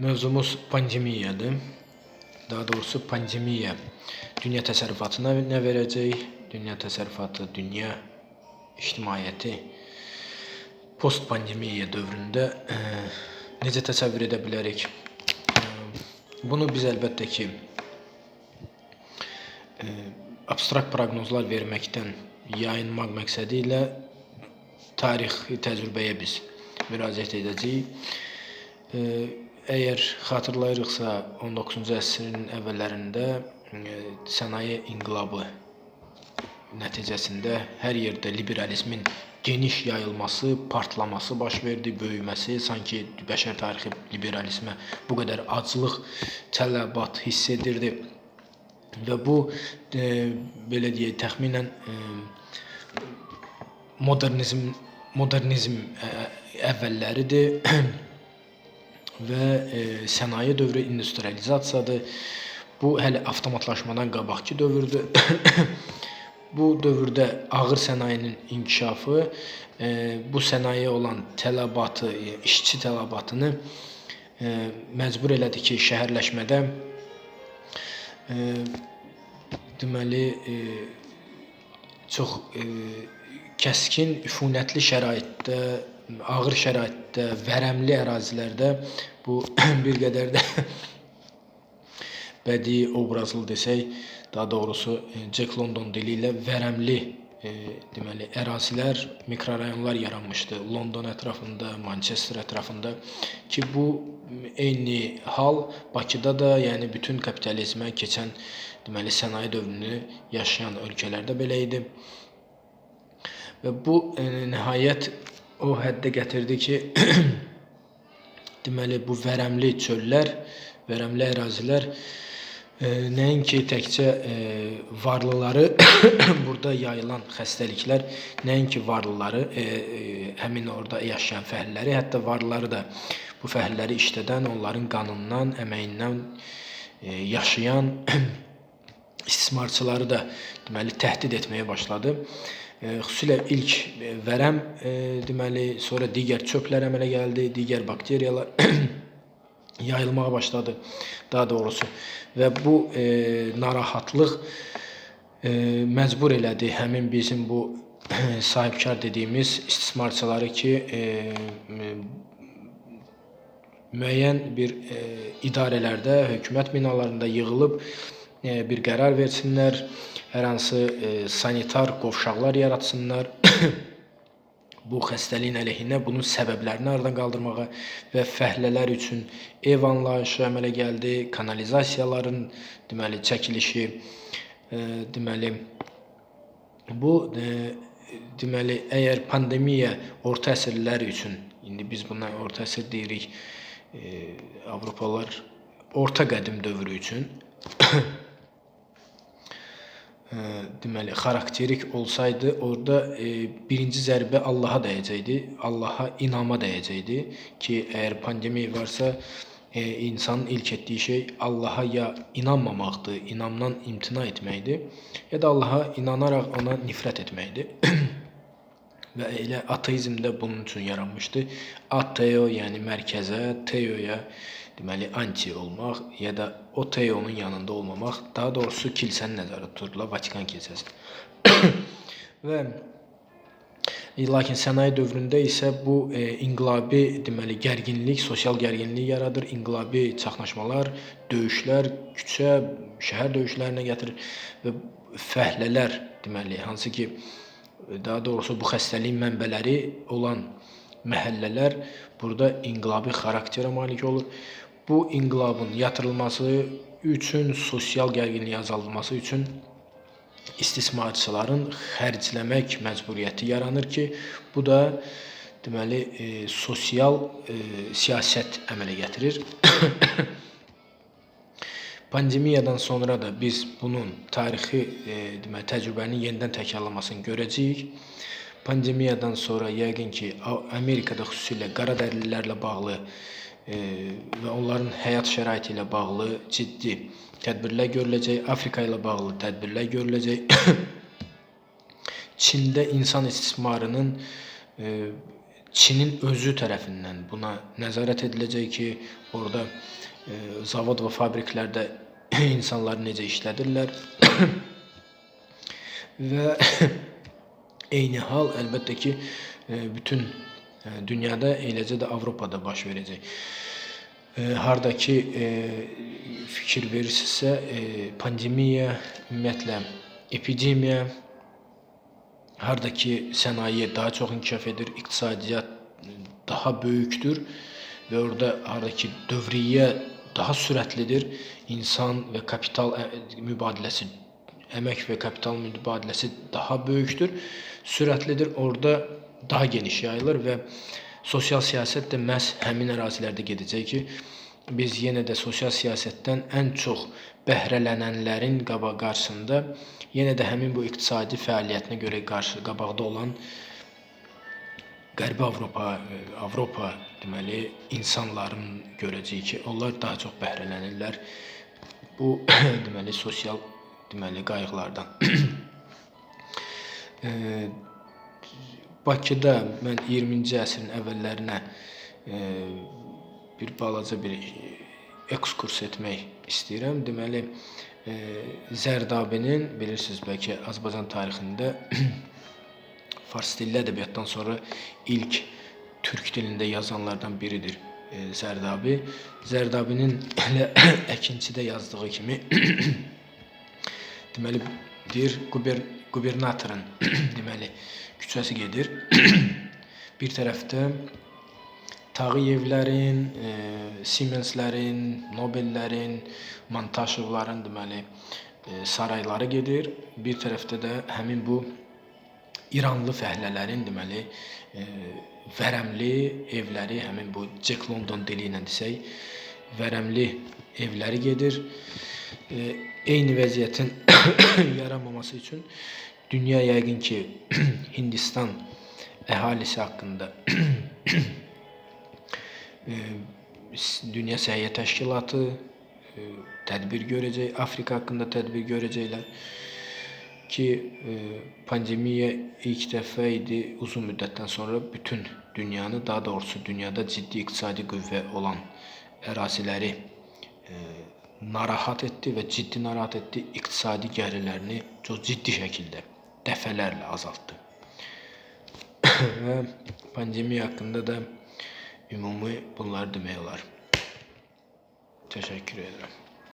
Mövzumuz pandemiyadır. Daha doğrusu pandemiya dünya təsərrüfatına nə verəcək? Dünya təsərrüfatı, dünya ictimaiyyəti post pandemiya dövründə ə, necə təsəvvür edə bilərik? Ə, Bunu biz əlbəttə ki ə, abstrakt proqnozlar verməkdən yayınmaq məqsədi ilə tarixi təcrübəyə biz müraciət edəcəyik. Ə, Əgər xatırlayırıqsa 19-cu əsrin əvvəllərində ə, sənaye inqilabı nəticəsində hər yerdə liberalizmin geniş yayılması, partlaması baş verdi, böyüməsi, sanki bəşər tarixi liberalizmə bu qədər aclıq tələbat hiss edirdi. Və bu e, belə deyək, təxminən e, modernizm modernizm ə, əvvəlləridir və e, sənaye dövrü industrializasiyadır. Bu hələ avtomatlaşmadan qabaqki dövrdür. bu dövrdə ağır sənayenin inkişafı e, bu sənayeyə olan tələbatı, işçi tələbatını e, məcbur elədi ki, şəhərləşmədə e, deməli e, çox e, kəskin, üfunətli şəraitdə, ağır şəraitdə, vərəmli ərazilərdə bu bir qədər də bədii obrazlı desək, daha doğrusu e, Jack London dili ilə vərəmli e, deməli ərazilər, mikrorayonlar yaranmışdı London ətrafında, Manchester ətrafında ki, bu eyni hal Bakıda da, yəni bütün kapitalizmə keçən deməli sənaye dövrünü yaşayan ölkələrdə belə idi. Və bu e, nəhayət o həddə gətirdi ki, deməli bu vərəmli çöllər, vərəmli ərazilər e, nəinki təkcə e, varlıları burada yayılan xəstəliklər nəinki varlıları, e, e, həmin orada yaşayan fəhlələri, hətta varlıları da bu fəhlələri işlədən, onların qanından, əməyindən e, yaşayan istismarçıları da deməli təhdid etməyə başladı. E, xüsusilə ilk e, vərəm e, deməli, sonra digər çöplər əmələ gəldi, digər bakteriyalar yayılmağa başladı daha doğrusu. Və bu e, narahatlıq e, məcbur elədi həmin bizim bu sahibkar dediyimiz istismarçıları ki, e, müəyyən bir e, idarələrdə, hökumət binalarında yığılıb e, bir qərar versinlər, hər hansı e, sanitar qovşaqlar yaratsınlar. bu xəstəliyin əleyhinə bunun səbəblərini aradan qaldırmağa və fəhlələr üçün ev anlayışı əmələ gəldi, kanalizasiyaların deməli çəkilişi, e, deməli bu e, deməli əgər pandemiya orta əsrlər üçün indi biz buna orta əsr deyirik, e, Avropalılar orta qədim dövrü üçün deməli xarakterik olsaydı, orada e, birinci zərbə Allaha dəyəcəkdi. Allaha inama dəyəcəkdi ki, əgər pandemiya varsa, e, insanın ilk etdiyi şey Allaha ya inanmamaqdır, inamdan imtina etməkdir, ya da Allaha inanaraq ona nifrət etməkdir. Və elə ateizm də bunun üçün yaranmışdı. Ateo, yəni mərkəzə, teoya deməli anti olmaq ya da o teonun yanında olmamaq, daha doğrusu kilsəni nəzərdə tuturdular, Vatikan kilsəsi. Və lakin sənaye dövründə isə bu e, inqilabi deməli gərginlik, sosial gərginlik yaradır, inqilabi çaxnaşmalar, döyüşlər, küçə, şəhər döyüşlərinə gətirir və fəhlələr deməli hansı ki daha doğrusu bu xəstəliyin mənbələri olan məhəllələr burada inqilabi xarakterə malik olur. Bu inqilabın yatırılması üçün, sosial gərginliyin azaldılması üçün istismarçıların xərcləmək məcburiyyəti yaranır ki, bu da deməli e, sosial e, siyasət əmələ gətirir. Pandemiyadan sonra da biz bunun tarixi e, deməli təcrübənin yenidən təkrarlanmasını görəcəyik. Pandemiyadan sonra yəqin ki, Amerikada xüsusilə qaradərililərlə bağlı e, və onların həyat şəraiti ilə bağlı ciddi tədbirlər görüləcək. Afrika ilə bağlı tədbirlər görüləcək. Çində insan istismarının e, Çinin özü tərəfindən buna nəzarət ediləcək ki, orada zavod və fabriklərdə insanları necə işlədirlər və eyni hal əlbəttə ki, e, bütün e, dünyada, eləcə də Avropada baş verəcək. E, harda ki, fikir verirsinizsə, pandemiya, ümumiyyətlə epidemiya harda ki sənaye daha çox inkişaf edir, iqtisadiyyat daha böyükdür və orada harda ki dövriyyə daha sürətlidir, insan və kapital mübadiləsi, əmək və kapital mübadiləsi daha böyükdür, sürətlidir. Orada daha geniş yayılır və sosial siyasət də məhz həmin ərazilərdə gedəcək ki, biz yenə də sosial siyasətdən ən çox bəhrələnənlərin qaba qarşısında yenə də həmin bu iqtisadi fəaliyyətinə görə qarşı qabaqda olan Qərbi Avropa, Avropa deməli insanların görəcəyi ki, onlar daha çox bəhrələnirlər bu deməli sosial deməli qayğılardan. Eee, Bakıda mən 20-ci əsrin əvvəllərinə eee, bir balaca bir ekskurs etmək istəyirəm. Deməli, eee, Zərdabinin bilirsiniz bəlkə Azərbaycan tarixində fars dilli ədəbiyyatdan sonra ilk türk dilində yazanlardan biridir eee, Zərdabi. Zərdabinin elə Əkinçidə yazdığı kimi deməli bir quber qubernatorun deməli küçəsi gedir. bir tərəfdə Tağıyevlərin, e, Siemenslərin, Nobellərin, Montaşovların deməli e, sarayları gedir. Bir tərəfdə də həmin bu İranlı fəhlələrin deməli e, vərəmli evləri, həmin bu Jack London dili ilə desək, vərəmli evləri gedir. E, eyni vəziyyətin yaranmaması üçün dünya yəqin ki Hindistan əhalisi haqqında e, Dünya Səhiyyə Təşkilatı e, tədbir görəcək, Afrika haqqında tədbir görəcəklər ki, e, pandemiya ilk idi uzun müddətdən sonra bütün dünyanı, daha doğrusu dünyada ciddi iqtisadi qüvvə olan əraziləri e, narahat etdi və ciddi narahat etdi. İqtisadi gəlirlərini çox ciddi şəkildə dəfələrlə azaltdı. və pandemiya haqqında da ümumi bunları demək olar. Təşəkkür edirəm.